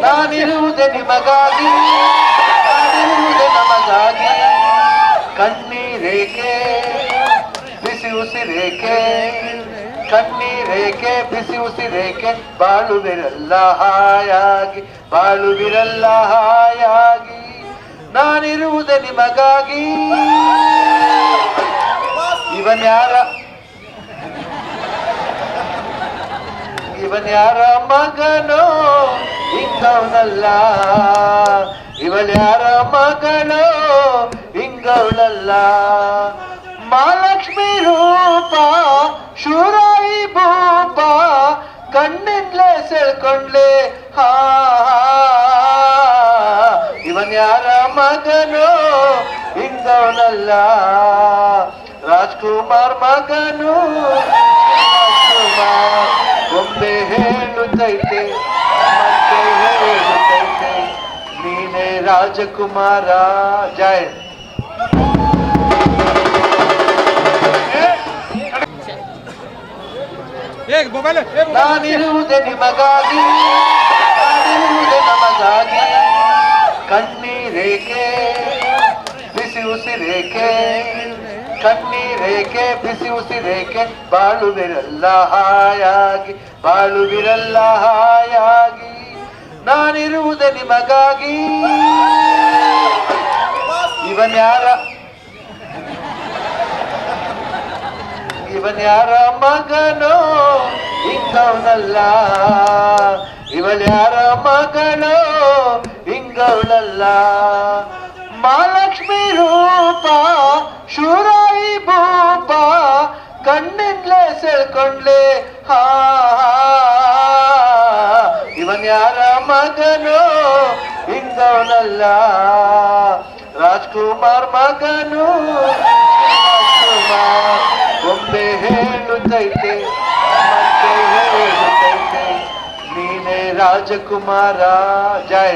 ನಾನಿರುವುದೇ ನಿಮಗಾಗಿ, ನಾನಿರುವುದೇ ನಮಗಾಗಿ. ಕಣ್ಣೀರೇಕೆ ಬಿಸಿ ಉಸಿರೇಕೆ ಕಣ್ಣೀರೇಕೆ ಬಿಸಿ ಉಸಿರೇಕೆ ಬಾಳುವಿರಲ್ಲ ಹಾಯಾಗಿ ಬಾಳುವಿರಲ್ಲ ಹಾಯಾಗಿ. ನಾನಿರುವುದೇ ನಿಮಗಾಗಿ. ಇವನ್ ಇವನ್ ಯಾರ ಮಗನೋ? ಹಿಂಗವನಲ್ಲ ಇವನ್ ಯಾರ ಮಗಳೋ ಹಿಂಗವಳಲ್ಲ ಮಹಾಲಕ್ಷ್ಮಿ ರೂಪ, ಶೂರಾಯಿ ಭೂಪ, ಕಣ್ಣಿಂದಲೇ ಸೆಳ್ಕೊಂಡ್ಲೆ ಹಾ. ಇವನ್ ಯಾರ ಮಗನೋ? ಹಿಂಗವನಲ್ಲ ರಾಜ್ಕುಮಾರ್ ಮಗನು ನೀನೇ ರಾಜಕುಮಾರ ಜಯ ಏ ಮೊಬೈಲ್ ಏ ಮೊಬೈಲ್ ನಾನಿರುವುದೇ ನಿಮಗಾಗಿ ನಾನಿರುವುದೇ ನಮಗಾಗಿ ಕಣ್ಣೀರೇಕೆ ಬಿಸಿ ಉಸಿರೇಕೆ ಕಣ್ಣೀರೇಕೆ ಬಿಸಿ ಉಸಿರೇಕೆ ಬಾಳುವಿರಲ್ಲ ಹಾಯಾಗಿ ಬಾಳುವಿರಲ್ಲ ಹಾಯಾಗಿ ನಾನಿರುವುದೇ ನಿಮಗಾಗಿ. ಇವನ್ ಯಾರ? ಇವನ್ ಮಗನೋ? ಹಿಂಗವನಲ್ಲ ಇವಳ ಯಾರ ಮಗನೋ? ಹಿಂಗವಳಲ್ಲ ಮಹಾಲಕ್ಷ್ಮಿ ರೂಪ, ಶೂರಾಯಿ ಭೂಪ, ಕಣ್ಣಿಂದಲೇ ಸೆಳ್ಕೊಂಡ್ಲೆ ಹಾ. ಇವನ್ ಯಾರ ಮಗನೋ ಹಿಂಗವನಲ್ಲ ರಾಜ್ಕುಮಾರ್ ಮಗನು ರಾಜ್ಕುಮಾರ್ ಗೊಂಬೆ ಹೇಳುತ್ತೈತೆ ಮತ್ತೆ ಹೇಳುತ್ತೈತೆ ನೀನೇ ರಾಜಕುಮಾರ ಜಯ